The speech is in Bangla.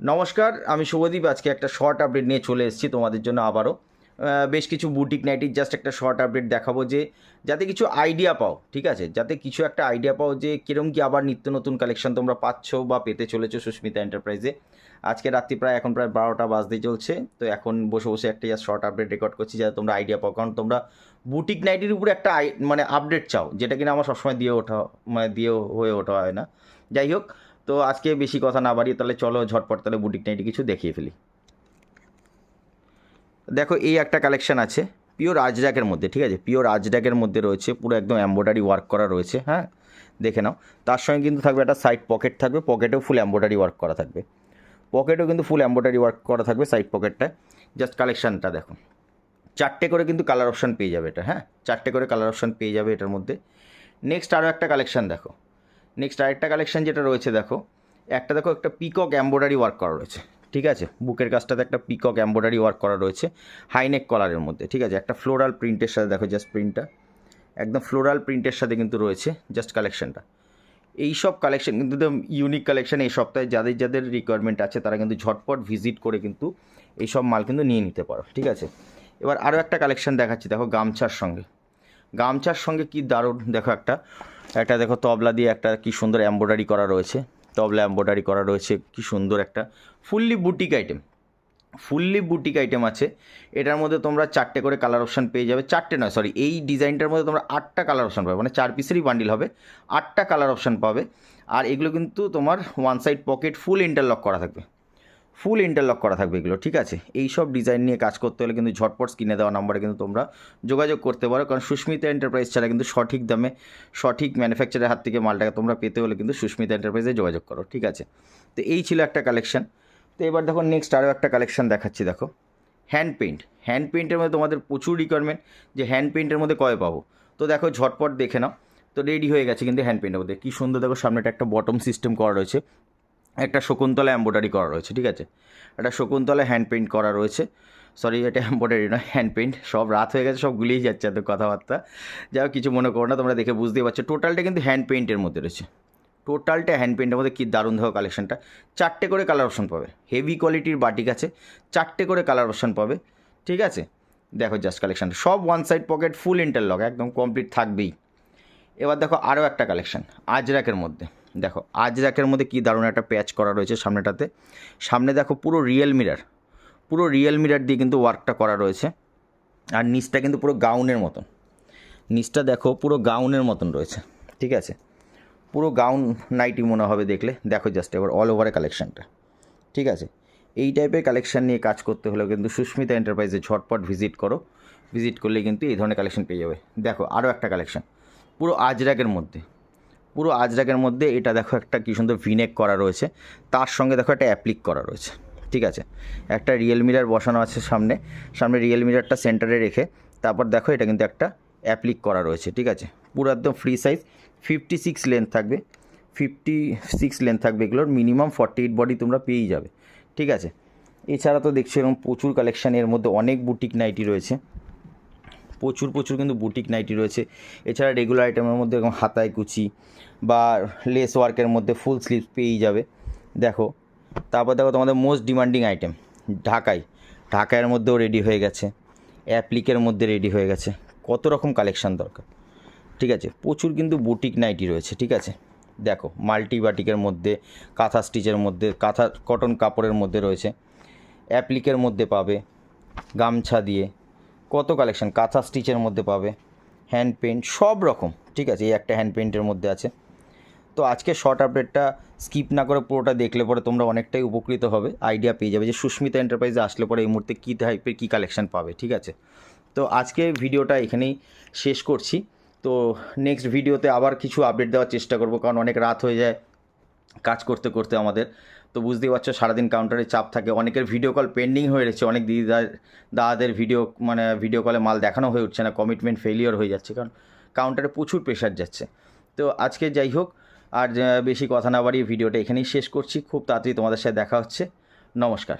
নমস্কার, আমি শুভদীপ, আজকে একটা শর্ট আপডেট নিয়ে চলে এসেছি তোমাদের জন্য আবারও। বেশ কিছু বুটিক নাইটির জাস্ট একটা শর্ট আপডেট দেখাবো যে, যাতে কিছু আইডিয়া পাও, ঠিক আছে? যাতে কিছু একটা আইডিয়া পাও যে কীরকম কি আবার নিত্য নতুন কালেকশন তোমরা পাচ্ছ বা পেতে চলেছো সুস্মিতা এন্টারপ্রাইজে আজকে রাত্রি প্রায়, এখন প্রায় বারোটা বাজতে চলছে, তো এখন বসে বসে একটা জাস্ট শর্ট আপডেট রেকর্ড করছি যাতে তোমরা আইডিয়া পাও। কারণ তোমরা বুটিক নাইটির উপরে একটা মানে আপডেট চাও, যেটা কিনা আমার সবসময় দিয়ে ওঠা মানে দিয়ে হয়ে ওঠা হয় না। যাই হোক তো আজকে বেশি কথা না বাড়িয়ে তাহলে চলো ঝটপট তাহলে বুটিক নাইটি কিছু দেখিয়ে ফেলি। দেখো, এই একটা কালেকশন আছে পিওর আজরাকের মধ্যে, ঠিক আছে? পিওর আজরাকের মধ্যে রয়েছে, পুরো একদম এম্ব্রয়ডারি ওয়ার্ক করা রয়েছে হ্যাঁ? দেখে নাও। তার সঙ্গে কিন্তু থাকবে একটা সাইড পকেট থাকবে পকেটেও ফুল এম্ব্রয়ডারি ওয়ার্ক করা থাকবে। পকেটেও কিন্তু ফুল এম্ব্রয়ডারি ওয়ার্ক করা থাকবে সাইড পকেটটায় জাস্ট কালেকশানটা দেখো। চারটে করে কিন্তু কালার অপশান পেয়ে যাবে এটা হ্যাঁ? চারটে করে কালার অপশান পেয়ে যাবে এটার মধ্যে। নেক্সট আরও একটা কালেকশান দেখো। নেক্সট আরেকটা কালেকশন যেটা রয়েছে, দেখো। একটা দেখো, একটা পিকক এম্ব্রয়ডারি ওয়ার্ক করা রয়েছে, ঠিক আছে? বুকের কাজটাতে একটা পিকক এম্ব্রয়ডারি ওয়ার্ক করা রয়েছে হাইনেক কলারের মধ্যে, ঠিক আছে? একটা ফ্লোরাল প্রিন্টের সাথে, দেখো জাস্ট প্রিন্টটা একদম ফ্লোরাল প্রিন্টের সাথে কিন্তু রয়েছে জাস্ট কালেকশনটা এই সব কালেকশন কিন্তু একদম ইউনিক কালেকশন এই সপ্তাহে যাদের যাদের রিকোয়ারমেন্ট আছে, তারা কিন্তু ঝটপট ভিজিট করে কিন্তু এই সব মাল কিন্তু নিয়ে নিতে পারো, ঠিক আছে? এবার আরও একটা কালেকশন দেখাচ্ছি, দেখো গামছার সঙ্গে। গামছার সঙ্গে কি দারুণ, দেখো একটা। একটা দেখো তবলা দিয়ে একটা কি সুন্দর এম্ব্রয়ডারি করা রয়েছে। তবলা এম্ব্রয়ডারি করা রয়েছে, কি সুন্দর একটা। Fully boutique item fully boutique item আছে। এটার মধ্যে তোমরা চারটে করে কালার অপশান পেয়ে যাবে। চারটে নয় সরি এই ডিজাইনটার মধ্যে তোমরা আটটা কালার অপশান পাবে। মানে চার পিসেরই বান্ডিল হবে। আটটা কালার অপশান পাবে। আর এগুলো কিন্তু তোমার one side pocket full interlock করা থাকবে। ফুল ইন্টারলক করা থাকবে এগুলো, ঠিক আছে? এই সব ডিজাইন নিয়ে কাজ করতে হলে কিন্তু ঝটপট স্ক্রিনে দেওয়া নাম্বারে কিন্তু তোমরা যোগাযোগ করতে পারো। কারণ সুস্মিতা এন্টারপ্রাইজ ছাড়া কিন্তু সঠিক দামে, সঠিক ম্যানুফ্যাকচারের হাত থেকে মালটাকে তোমরা পেতে হলে কিন্তু সুস্মিতা এন্টারপ্রাইজে যোগাযোগ করো, ঠিক আছে? তো এই ছিল একটা কালেকশন তো এবার দেখো নেক্সট আরও একটা কালেকশন দেখাচ্ছি, দেখো। হ্যান্ড পেইন্ট হ্যান্ড পেইন্টের মধ্যে তোমাদের প্রচুর রিকোয়ারমেন্ট যে হ্যান্ড পেইন্টের মধ্যে কয় পাবো? তো দেখো ঝটপট দেখে নাও। তো রেডি হয়ে গেছে কিন্তু হ্যান্ড পেইন্টের মধ্যে। কী সুন্দর দেখো, সামনেটা একটা বটম সিস্টেম করা রয়েছে। একটা শকুন্তলা এম্ব্রয়ডারি করা রয়েছে, ঠিক আছে? একটা শকুন্তলা হ্যান্ড পেইন্ট করা রয়েছে। সরি এটা এম্ব্রয়ডারি নয় হ্যান্ড পেইন্ট সব রাত হয়ে গেছে, সব গুলিয়ে যাচ্ছে এত কথাবার্তা। হোক, কিছু মনে করো না, তোমরা দেখে বুঝতেই পারছ। টোটালটা কিন্তু হ্যান্ড পেইন্টের মধ্যে রয়েছে। টোটালটা হ্যান্ড পেন্টের মধ্যে কী দারুণ দেখো কালেকশনটা চারটে করে কালার অপশন পাবে। হেভি কোয়ালিটির বাটিক আছে, চারটে করে কালার অপশন পাবে, ঠিক আছে? দেখো জাস্ট কালেকশন সব one side pocket full interlock একদম কমপ্লিট থাকবেই। এবার দেখো আরও একটা কালেকশন আজরাকের মধ্যে। দেখো, আজ র্যাকের মধ্যে কী দারুণ একটা প্যাচ করা রয়েছে সামনেটাতে। সামনে দেখো পুরো রিয়েল মিরার পুরো রিয়েল মিরার দিয়ে কিন্তু ওয়ার্কটা করা রয়েছে। আর নিচটা কিন্তু পুরো গাউনের মতন। নিচটা দেখো পুরো গাউনের মতন রয়েছে, ঠিক আছে? পুরো গাউন নাইটি মনে হবে দেখলে। দেখো জাস্ট এবার অল ওভারে কালেকশানটা ঠিক আছে? এই টাইপের কালেকশান নিয়ে কাজ করতে হলেও কিন্তু সুস্মিতা এন্টারপ্রাইজে ঝটপট ভিজিট করো। ভিজিট করলে কিন্তু এই ধরনের কালেকশন পেয়ে যাবে। দেখো আরও একটা কালেকশন পুরো আজরাকের মধ্যে। পুরো আজরাকের মধ্যে এটা দেখো একটা কী সুন্দর ভিনেক করা রয়েছে। তার সঙ্গে দেখো একটা অ্যাপ্লিক করা রয়েছে, ঠিক আছে? একটা রিয়েল মিরার বসানো আছে সামনে। সামনে রিয়েল মিরারটা সেন্টারে রেখে তারপর দেখো এটা কিন্তু একটা অ্যাপ্লিক করা রয়েছে, ঠিক আছে? পুরো একদম free size fifty six length থাকবে। ফিফটি সিক্স লেন্থ থাকবে এগুলোর মিনিমাম ফর্টি এইট বডি তোমরা পেয়েই যাবে, ঠিক আছে? এছাড়া তো দেখছ এরকম প্রচুর কালেকশান এর মধ্যে অনেক বুটিক নাইটি রয়েছে। প্রচুর প্রচুর কিন্তু বুটিক নাইটি রয়েছে। এছাড়া রেগুলার আইটেমের মধ্যে এরকম হাতায় কুচি বা লেস ওয়ার্কের মধ্যে ফুল স্লিভস পেয়েই যাবে। দেখো, তারপর দেখো তোমাদের মোস্ট ডিমান্ডিং আইটেম ঢাকাই। ঢাকায়ের মধ্যেও রেডি হয়ে গেছে। অ্যাপ্লিকের মধ্যে রেডি হয়ে গেছে। কত রকম কালেকশান দরকার। ঠিক আছে, প্রচুর কিন্তু বুটিক নাইটি রয়েছে, ঠিক আছে? দেখো মাল্টি বাটিকের মধ্যে, কাঁথা স্টিচের মধ্যে, কাঁথা কটন কাপড়ের মধ্যে রয়েছে। অ্যাপ্লিকের মধ্যে পাবে, গামছা দিয়ে। কত কালেকশন কাঁথা স্টিচের মধ্যে পাবে হ্যান্ড পেন্ট সব রকম, ঠিক আছে? এই একটা হ্যান্ড পেন্টের মধ্যে আছে। তো আজকে শর্ট আপডেটটা স্কিপ না করে পুরোটা দেখলে পরে তোমরা অনেকটাই উপকৃত হবে আইডিয়া পেয়ে যাবে যে সুস্মিতা এন্টারপ্রাইজে আসলে পরে এই মুহূর্তে কী টাইপের কী কালেকশন পাবে, ঠিক আছে? তো আজকে ভিডিওটা এখানেই শেষ করছি। তো নেক্সট ভিডিওতে আবার কিছু আপডেট দেওয়ার চেষ্টা করব, কারণ অনেক রাত হয়ে যায় কাজ করতে করতে আমাদের। তো বুঝতেই পারছ, সারাদিন কাউন্টারে চাপ থাকে। অনেকের ভিডিও কল পেন্ডিং হয়ে রয়েছে, অনেক দিদিদার দাদাদের ভিডিও মানে ভিডিও কলে মাল দেখানো হয়ে উঠছে না কমিটমেন্ট ফেলিওর হয়ে যাচ্ছে, কারণ কাউন্টারে প্রচুর প্রেশার যাচ্ছে। তো আজকে যাই হোক, আর বেশি কথা না বাড়িয়ে ভিডিওটা এখানেই শেষ করছি। খুব তাড়াতাড়ি তোমাদের সাথে দেখা হচ্ছে। নমস্কার।